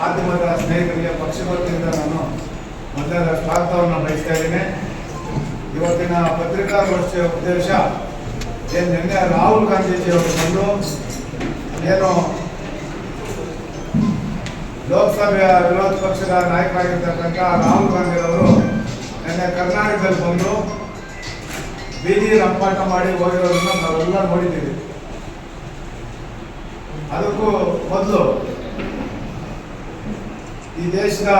ಮಾಧ್ಯಮದ ಸ್ನೇಹಿತರಿಗೆ ಪಕ್ಷವತಿಯಿಂದ ನಾನು ಮೊದಲ ಸ್ವಾಗತವನ್ನು ಬಯಸ್ತಾ ಇದ್ದೇನೆ. ಇವತ್ತಿನ ಪತ್ರಿಕಾಗೋಷ್ಠಿಯ ಉದ್ದೇಶ, ಏನು ನಿನ್ನೆ ರಾಹುಲ್ ಗಾಂಧೀಜಿ ಅವರು ಬಂದು ಏನು ಲೋಕಸಭೆಯ ವಿರೋಧ ಪಕ್ಷದ ನಾಯಕರಾಗಿರ್ತಕ್ಕಂಥ ರಾಹುಲ್ ಗಾಂಧಿಯವರು ನಿನ್ನೆ ಕರ್ನಾಟಕದಲ್ಲಿ ಬಂದು ಬೀದಿ ರಂಪಾಟ ಮಾಡಿ ಹೋಗಿರೋದನ್ನ ನಾವೆಲ್ಲ ನೋಡಿದ್ದೀವಿ. ಅದಕ್ಕೂ ಮೊದಲು ಈ ದೇಶದ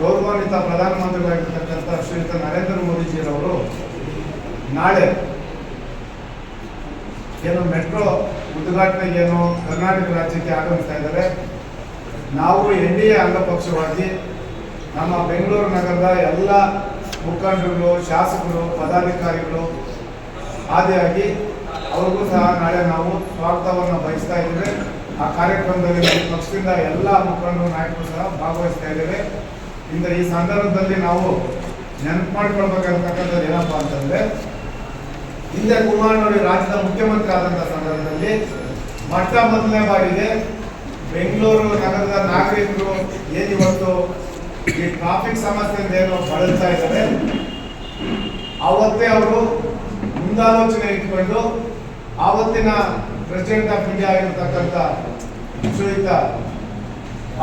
ಗೌರವಾನ್ವಿತ ಪ್ರಧಾನಮಂತ್ರಿಗಳಾಗಿರ್ತಕ್ಕಂಥ ಶ್ರೀಯುತ ನರೇಂದ್ರ ಮೋದಿಜಿಯವರು ನಾಳೆ ಏನು ಮೆಟ್ರೋ ಉದ್ಘಾಟನೆಗೆ ಏನು ಕರ್ನಾಟಕ ರಾಜ್ಯಕ್ಕೆ ಆಗಮಿಸ್ತಾ ಇದ್ದಾರೆ. ನಾವು ಎನ್ ಡಿ ಎ ಅಂಗಪಕ್ಷವಾಗಿ ನಮ್ಮ ಬೆಂಗಳೂರು ನಗರದ ಎಲ್ಲ ಮುಖಂಡರುಗಳು, ಶಾಸಕರು, ಪದಾಧಿಕಾರಿಗಳು ಆದಿಯಾಗಿ ಅವ್ರಿಗೂ ಸಹ ನಾಳೆ ನಾವು ಸ್ವಾಗತವನ್ನು ಬಯಸ್ತಾ ಇದ್ದೇವೆ. ಆ ಕಾರ್ಯಕ್ರಮದಲ್ಲಿ ನಮ್ಮ ಪಕ್ಷದಿಂದ ಎಲ್ಲ ಮುಖಂಡರು, ನಾಯಕರು ಸಹ ಭಾಗವಹಿಸ್ತಾ ಇದ್ದೇವೆ. ಇಂದ ಈ ಸಂದರ್ಭದಲ್ಲಿ ನಾವು ನೆನಪು ಮಾಡ್ಕೊಳ್ಬೇಕಾಗಿರ್ತಕ್ಕಂಥದ್ದು ಏನಪ್ಪ ಅಂತಂದ್ರೆ, ಹಿಂದೆ ಕುಮಾರನವರು ರಾಜ್ಯದ ಮುಖ್ಯಮಂತ್ರಿ ಆದಂಥ ಸಂದರ್ಭದಲ್ಲಿ ಮೊಟ್ಟ ಮೊದಲನೇ ಬಾರಿಗೆ ಬೆಂಗಳೂರು ನಗರದ ನಾಗರಿಕರು ಏನಿವತ್ತು ಈ ಟ್ರಾಫಿಕ್ ಸಮಸ್ಯೆಯಿಂದ ಏನು ಬಳಲ್ತಾ ಇದ್ದಾರೆ. ಅವತ್ತೇ ಅವರು ಮುಂದಾಲೋಚನೆ ಇಟ್ಕೊಂಡು, ಆವತ್ತಿನ ಪ್ರೆಸಿಡೆಂಟ್ ಆಫ್ ಇಂಡಿಯಾ ಆಗಿರ್ತಕ್ಕಂಥ ಶ್ರೀಯುತ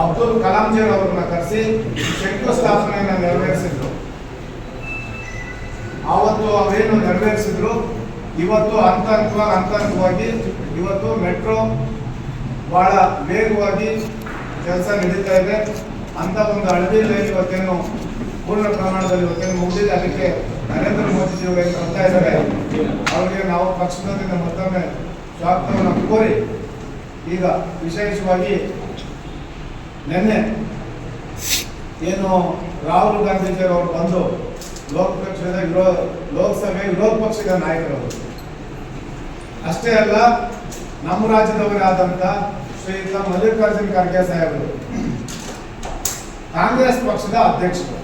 ಅಬ್ದುಲ್ ಕಲಾಂಜಿ ಅವರನ್ನ ಕರೆಸಿ ಶಂಕುಸ್ಥಾಪನೆಯನ್ನು ನೆರವೇರಿಸಿದ್ರು. ಆವತ್ತು ಅವೇನು ನೆರವೇರಿಸಿದ್ರು? ಇವತ್ತು ಹಂತ ಹಂತವಾಗಿ ಹಂತ ಇವತ್ತು ಮೆಟ್ರೋ ಬಹಳ ವೇಗವಾಗಿ ಕೆಲಸ ನಡೀತಾ ಇದೆ. ಅಂತ ಒಂದು ಹಳದಿ ಲೈನ್ ಇವತ್ತೇನು ಪೂರ್ಣ ಪ್ರಮಾಣದಲ್ಲಿ ಇವತ್ತೇನು ಮುಗಿದಿದೆ. ಅದಕ್ಕೆ ನರೇಂದ್ರ ಮೋದಿಜಿ ಏನು ಬರ್ತಾ ಇದ್ದಾರೆ? ಅವರಿಗೆ ನಾವು ಪಕ್ಷದಲ್ಲಿ ಮತ್ತೊಮ್ಮೆ ಸ್ವಾಗತವನ್ನು ಕೋರಿ ಈಗ ವಿಶೇಷವಾಗಿ ನಿನ್ನೆ ಏನು ರಾಹುಲ್ ಗಾಂಧೀಜಿಯವರು ಬಂದು ಲೋಕ ಪಕ್ಷದ ವಿರೋ ಲೋಕಸಭೆ ವಿರೋಧ ಪಕ್ಷದ ನಾಯಕರವರು ಅಷ್ಟೇ ಅಲ್ಲ, ನಮ್ಮ ರಾಜ್ಯದವರಾದಂಥ ಶ್ರೀಯುತ ಮಲ್ಲಿಕಾರ್ಜುನ್ ಖರ್ಗೆ ಸಾಹೇಬರು, ಕಾಂಗ್ರೆಸ್ ಪಕ್ಷದ ಅಧ್ಯಕ್ಷರು.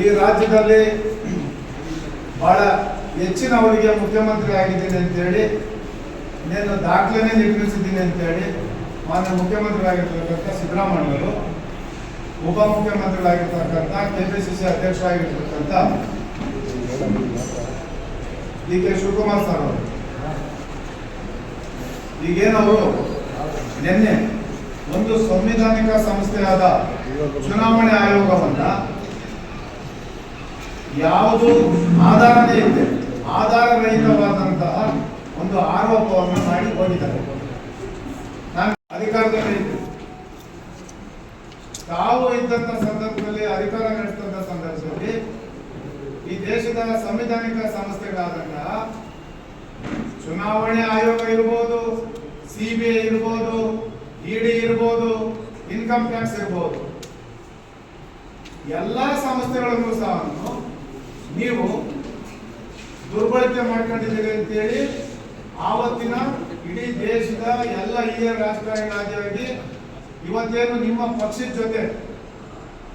ಈ ರಾಜ್ಯದಲ್ಲಿ ಬಹಳ ಹೆಚ್ಚಿನವರಿಗೆ ಮುಖ್ಯಮಂತ್ರಿ ಆಗಿದ್ದೀನಿ ಅಂತೇಳಿ నేను ದಾಖಲೆನೇ ನಿರ್ಮಿಸಿದ್ದೀನಿ ಅಂತೇಳಿ ಮಾನ್ಯ ಮುಖ್ಯಮಂತ್ರಿಗಳಾಗಿರ್ತಕ್ಕಂಥ ಸಿದ್ದರಾಮಯ್ಯವರು ಉಪಮುಖ್ಯಮಂತ್ರಿಗಳಾಗಿರ್ತಕ್ಕಂಥ ಕೆ ಪಿ ಸಿ ಸಿ ಅಧ್ಯಕ್ಷರಾಗಿರ್ತಕ್ಕಂಥ ಡಿ ಕೆ ಶಿವಕುಮಾರ್ ಸರ್ ಅವರು. ಈಗೇನವರು, ನಿನ್ನೆ ಒಂದು ಸಂವಿಧಾನಿಕ ಸಂಸ್ಥೆಯಾದ ಚುನಾವಣೆ ಆಯೋಗವನ್ನ ಯಾವುದು ಆಧಾರನೇ ಇದೆ. ಆಧಾರರಹಿತವಾದಂತಹ ಒಂದು ಆರೋಪವನ್ನು ಮಾಡಿ ಹೋಗಿದ್ದಾರೆ. ನಾನು ಅಧಿಕಾರದಲ್ಲಿ ತಾವು ಇದ್ದಂತ ಸಂದರ್ಭದಲ್ಲಿ ಅಧಿಕಾರ ನಡೆಸಿದಂತ ಸಂದರ್ಭದಲ್ಲಿ ಈ ದೇಶದ ಸಂವಿಧಾನಿಕ ಸಂಸ್ಥೆಗಳಾದಂತಹ ಚುನಾವಣೆ ಆಯೋಗ ಇರ್ಬೋದು ಸಿಬಿಐ ಇರ್ಬೋದು ಇಡಿ ಇರ್ಬೋದು, ಇನ್ಕಮ್ ಟ್ಯಾಕ್ಸ್ ಇರ್ಬೋದು. ಎಲ್ಲ ಸಂಸ್ಥೆಗಳನ್ನು ಸಹ ನೀವು ದುರ್ಬಳಕೆ ಮಾಡ್ಕೊಂಡಿದ್ದೀರಿ ಅಂತೇಳಿ ಆವತ್ತಿನ ಇಡೀ ದೇಶದ ಎಲ್ಲ ಹಿರಿಯ ರಾಜಕಾರಣಿಗಳಾಗಿ ಇವತ್ತೇನು ನಿಮ್ಮ ಪಕ್ಷದ ಜೊತೆ,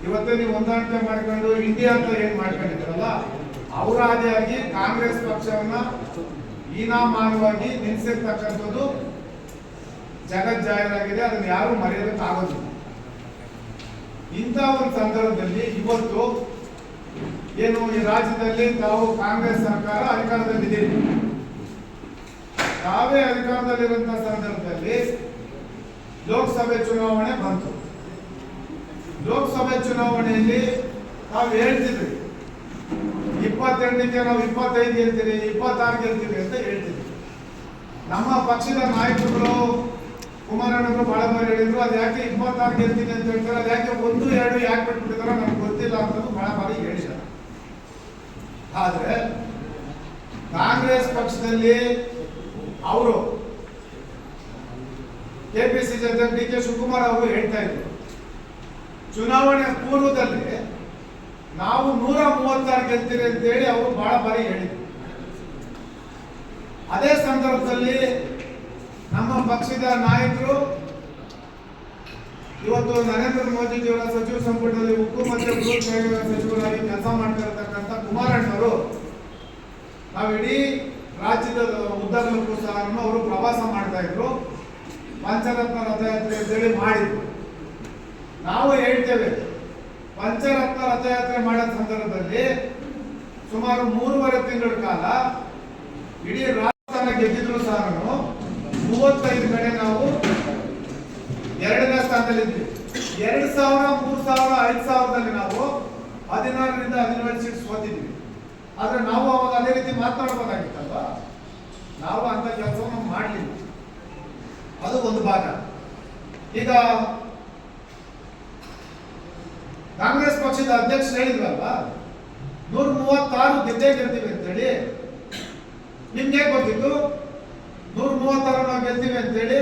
ಇವತ್ತೇ ನೀವು ಹೊಂದಾಣಿಕೆ ಮಾಡ್ಕೊಂಡು ಇಂಡಿಯಾ ಅಂತ ಏನ್ ಮಾಡ್ಕೊಂಡಿದ್ರಲ್ಲ ಅವರ ಆದಿಯಾಗಿ ಕಾಂಗ್ರೆಸ್ ಪಕ್ಷವನ್ನ ಹೀನಾಮಾನವಾಗಿ ನಿಲ್ಲಿಸಿರ್ತಕ್ಕಂಥದ್ದು ಜಗತ್ ಜಾಹೀರಾಗಿದೆ, ಅದನ್ನ ಯಾರು ಮರೆಯೋದಕ್ಕೆ ಆಗೋದಿಲ್ಲ ಇಂಥ ಒಂದು ಸಂದರ್ಭದಲ್ಲಿ ಇವತ್ತು ಏನು ಈ ರಾಜ್ಯದಲ್ಲಿ ತಾವು ಕಾಂಗ್ರೆಸ್ ಸರ್ಕಾರ ಅಧಿಕಾರದಲ್ಲಿದ್ದೀರಿ. ತಾವೇ ಅಧಿಕಾರದಲ್ಲಿರುವಂತಹ ಸಂದರ್ಭದಲ್ಲಿ ಲೋಕಸಭೆ ಚುನಾವಣೆ ಬಂತು. ಲೋಕಸಭೆ ಚುನಾವಣೆಯಲ್ಲಿ ನಾವು ಹೇಳ್ತಿದ್ವಿ. ಇಪ್ಪತ್ತೆಂಟಕ್ಕೆ ನಾವು ಇಪ್ಪತ್ತೈದು ಗೆಲ್ತೀವಿ ಇಪ್ಪತ್ತಾರು ಗೆಲ್ತೀವಿ ಅಂತ ಹೇಳ್ತಿದ್ವಿ. ನಮ್ಮ ಪಕ್ಷದ ನಾಯಕರುಗಳು ಕುಮಾರಣ್ಣವರು ಬಹಳ ಬಾರಿ ಹೇಳಿದ್ರು, ಅದು ಯಾಕೆ ಇಪ್ಪತ್ತಾರು ಗೆಲ್ತೀನಿ ಅಂತ ಹೇಳ್ತಾರೆ, ಅದು ಯಾಕೆ ಒಂದು, ಎರಡು, ಯಾಕೆ ಬಿಟ್ಬಿಟ್ಟಿದಾರ ನಮ್ಗೆ ಗೊತ್ತಿಲ್ಲ ಅಂತ ಬಹಳ ಬಾರಿ ಹೇಳಿದ್ದಾರೆ ಆದ್ರೆ ಕಾಂಗ್ರೆಸ್ ಪಕ್ಷದಲ್ಲಿ ಅವರು ಕೆಪಿಸಿಸಿ ಅಧ್ಯಕ್ಷ ಡಿ ಕೆ ಶಿವಕುಮಾರ್ ಅವರು ಹೇಳ್ತಾ ಇದ್ರು, ಚುನಾವಣೆ ಪೂರ್ವದಲ್ಲಿ ನಾವು ನೂರ ಮೂವತ್ತಾರು ಗೆಲ್ತೀರಿ ಅಂತೇಳಿ ಅವರು ಬಹಳ ಬಾರಿ ಹೇಳಿದ್ರು. ಅದೇ ಸಂದರ್ಭದಲ್ಲಿ ನಮ್ಮ ಪಕ್ಷದ ನಾಯಕರು, ಇವತ್ತು ನರೇಂದ್ರ ಮೋದಿ ಜಿಯವರ ಸಚಿವ ಸಂಪುಟದಲ್ಲಿ ಉಕ್ಕು ಮತ್ತು ಗೃಹ ಸಚಿವರಾಗಿ ಕೆಲಸ ಮಾಡ್ತಾ ಇರತಕ್ಕಂಥ ಕುಮಾರಣ್ಣವರು ನಾವು ರಾಜ್ಯದ ಉದ್ದಗಲಕ್ಕೂ ಸಹ ಅವರು ಪ್ರವಾಸ ಮಾಡ್ತಾ ಇದ್ರು. ಪಂಚರತ್ನ ರಥಯಾತ್ರೆ ಅಂತೇಳಿ ಮಾಡಿದ್ರು. ನಾವು ಹೇಳ್ತೇವೆ, ಪಂಚರತ್ನ ರಥಯಾತ್ರೆ ಮಾಡೋ ಸಂದರ್ಭದಲ್ಲಿ ಸುಮಾರು ಮೂರುವರೆ ತಿಂಗಳ ಕಾಲ ಇಡೀ ರಾಜಸ್ಥಾನ ಗೆದ್ದಿದ್ರು ಸಹ ಮೂವತ್ತೈದು ಕಡೆ ನಾವು ಎರಡನೇ ಸ್ಥಾನದಲ್ಲಿದ್ವಿ ಎರಡು ಸಾವಿರ, ಮೂರು ಸಾವಿರ, ಐದು ಸಾವಿರದಲ್ಲಿ ನಾವು ಹದಿನಾರರಿಂದ ಹದಿನೇಳು ಸೀಟ್ ಸೋತಿದ್ವಿ ಆದ್ರೆ ನಾವು ಅವಾಗ ಅದೇ ರೀತಿ ಮಾತನಾಡಬೇಕಾಗಿತ್ತಲ್ವಾ? ನಾವು ಅಂತ ಕೆಲಸವನ್ನು ಮಾಡಲಿಲ್ಲ. ಅದು ಒಂದು ಭಾಗ. ಈಗ ಕಾಂಗ್ರೆಸ್ ಪಕ್ಷದ ಅಧ್ಯಕ್ಷರು ಹೇಳಿದ್ರಲ್ವಾ? ನೂರ ಮೂವತ್ತಾರು ಗೆದ್ದೇ ಗೆಲ್ತೀವಿ ಅಂತೇಳಿ. ನಿಮ್ಗೆ ಗೊತ್ತಿತ್ತು? ನೂರ ಮೂವತ್ತಾರು ನಾವು ಗೆಲ್ತೀವಿ ಅಂತೇಳಿ.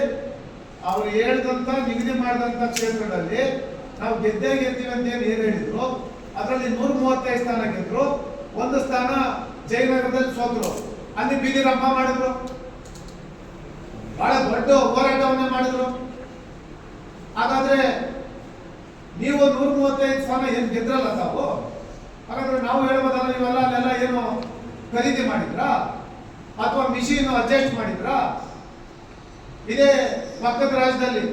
ಅವ್ರು ಹೇಳಿದಂತ, ನಿಗದಿ ಮಾಡಿದಂತ ಕ್ಷೇತ್ರಗಳಲ್ಲಿ ನಾವು ಗೆದ್ದೇ ಗೆಲ್ತೀವಿ ಅಂತ ಏನ್ ಹೇಳಿದ್ರು? ಅದರಲ್ಲಿ ನೂರ ಮೂವತ್ತೈದು ಸ್ಥಾನ ಗೆದ್ರು. ಒಂದು ಸ್ಥಾನ ಜಯನಗರದಲ್ಲಿ ಸೋತರು. ಅಲ್ಲಿ ಬೀದಿ ಮಾಡಿದ್ರು. ಬಹಳ ದೊಡ್ಡ ಹೋರಾಟವನ್ನೇ ಮಾಡಿದ್ರು. ಹಾಗಾದ್ರೆ ನೀವು ನೂರ ಮೂವತ್ತೈದು ಸ್ಥಾನ ಏನ್ ಗೆದ್ರಲ್ಲ ತಾವು? ಹಾಗಾದ್ರೆ ನಾವು ಹೇಳ್ಬೋದಲ್ಲ, ನೀವೆಲ್ಲ ಅಲ್ಲೆಲ್ಲ ಏನು ಖರೀದಿ ಮಾಡಿದ್ರಾ? ಅಥವಾ ಮಿಷಿನ್ ಅಡ್ಜಸ್ಟ್ ಮಾಡಿದ್ರಾ? ಇದೇ ಪಕ್ಕದ ರಾಜ್ಯದಲ್ಲಿ,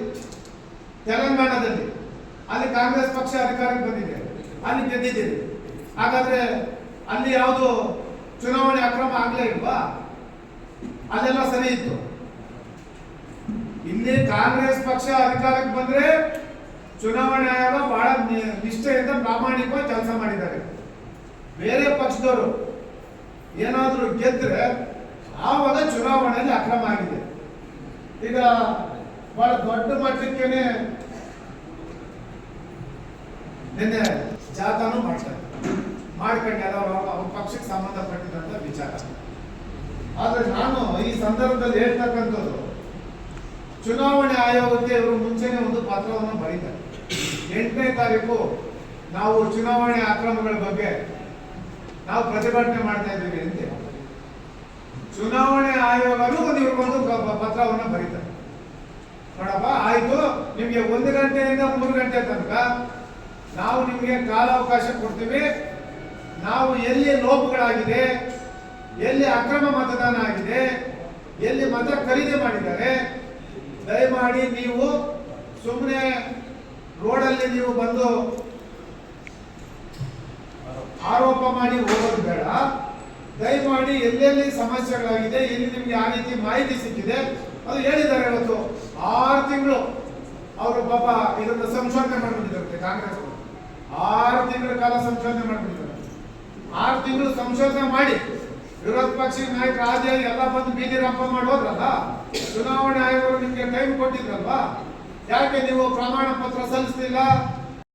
ತೆಲಂಗಾಣದಲ್ಲಿ, ಅಲ್ಲಿ ಕಾಂಗ್ರೆಸ್ ಪಕ್ಷ ಅಧಿಕಾರಕ್ಕೆ ಬಂದಿದೆ. ಅಲ್ಲಿ ಗೆದ್ದಿದ್ದೀರಿ. ಹಾಗಾದ್ರೆ ಅಲ್ಲಿ ಯಾವುದು ಚುನಾವಣೆ ಅಕ್ರಮ ಆಗ್ಲೇ ಇಲ್ವಾ? ಅಲ್ಲೆಲ್ಲ ಸರಿ ಇತ್ತು. ಇಲ್ಲಿ ಕಾಂಗ್ರೆಸ್ ಪಕ್ಷ ಅಧಿಕಾರಕ್ಕೆ ಬಂದ್ರೆ ಚುನಾವಣೆ ಆಯೋಗ ಬಹಳ ನಿಷ್ಠೆಯಿಂದ ಪ್ರಾಮಾಣಿಕವಾಗಿ ಕೆಲಸ ಮಾಡಿದ್ದಾರೆ. ಬೇರೆ ಪಕ್ಷದವರು ಏನಾದರೂ ಗೆದ್ರೆ ಆವಾಗ ಚುನಾವಣೆಯಲ್ಲಿ ಅಕ್ರಮ ಆಗಿದೆ. ಈಗ ಬಹಳ ದೊಡ್ಡ ಮಟ್ಟಕ್ಕೇನೆ ನಿನ್ನೆ ಜಾಥಾನು ಮಾಡ್ತಾರೆ ಮಾಡ್ಕೊಂಡು ಎಲ್ಲ ಅವ್ರ ಪಕ್ಷಕ್ಕೆ ಸಂಬಂಧಪಟ್ಟಿದಂತ ವಿಚಾರ. ಆದ್ರೆ ನಾನು ಈ ಸಂದರ್ಭದಲ್ಲಿ ಹೇಳ್ತಕ್ಕಂಥದ್ದು, ಚುನಾವಣೆ ಆಯೋಗಕ್ಕೆ ಇವರು ಮುಂಚೆನೆ ಒಂದು ಪತ್ರವನ್ನು ಬರೀತಾರೆ. ಎಂಟನೇ ತಾರೀಕು ನಾವು ಚುನಾವಣೆ ಅಕ್ರಮಗಳ ಬಗ್ಗೆ ನಾವು ಪ್ರತಿಭಟನೆ ಮಾಡ್ತಾ ಇದ್ದೀವಿ ಅಂತ ಚುನಾವಣೆ ಆಯೋಗನೂ ಪ- ಪತ್ರವನ್ನು ಬರೀತಾರೆ. ನೋಡಪ್ಪ, ಆಯ್ತು, ನಿಮ್ಗೆ ಒಂದು ಗಂಟೆಯಿಂದ ಮೂರು ಗಂಟೆ ತನಕ ನಾವು ನಿಮ್ಗೆ ಕಾಲಾವಕಾಶ ಕೊಡ್ತೀವಿ. ನಾವು ಎಲ್ಲಿ ಲೋಪಗಳಾಗಿದೆ, ಎಲ್ಲಿ ಅಕ್ರಮ ಮತದಾನ ಆಗಿದೆ, ಎಲ್ಲಿ ಮತ ಖರೀದಿ ಮಾಡಿದ್ದಾರೆ, ದಯಮಾಡಿ ನೀವು ಸುಮ್ಮನೆ ರೋಡಲ್ಲಿ ನೀವು ಬಂದು ಆರೋಪ ಮಾಡಿ ಹೋಗೋದು ಬೇಡ. ದಯಮಾಡಿ ಎಲ್ಲೆಲ್ಲಿ ಸಮಸ್ಯೆಗಳಾಗಿದೆ, ಎಲ್ಲಿ ನಿಮ್ಗೆ ಆ ರೀತಿ ಮಾಹಿತಿ ಸಿಕ್ಕಿದೆ, ಅದು ಹೇಳಿದ್ದಾರೆ ಇವತ್ತು. ಆರು ತಿಂಗಳು ಅವರು ಪಾಪ ಇದನ್ನು ಸಂಶೋಧನೆ ಮಾಡ್ಬಿಟ್ಟಿದ್ದಾರೆ ಕಾಂಗ್ರೆಸ್. ಆರು ತಿಂಗಳ ಕಾಲ ಸಂಶೋಧನೆ ಮಾಡ್ಬಿಟ್ಟಿದ್ದಾರೆ. ಆರು ತಿಂಗಳು ಸಂಶೋಧನೆ ಮಾಡಿ ವಿರೋಧ ಪಕ್ಷದ ನಾಯಕ ಆದಿ ಎಲ್ಲ ಬಂದು ಬೀದಿ ರಂಪ ಮಾಡಿ ಹೋದ್ರಲ್ಲ ಚುನಾವಣೆ ಆಯೋಗರು ನಿಮ್ಗೆ ಟೈಮ್ ಕೊಟ್ಟಿದ್ರಲ್ವಾ? ಯಾಕೆ ನೀವು ಪ್ರಮಾಣ ಪತ್ರ ಸಲ್ಲಿಸ್ತಿಲ್ಲ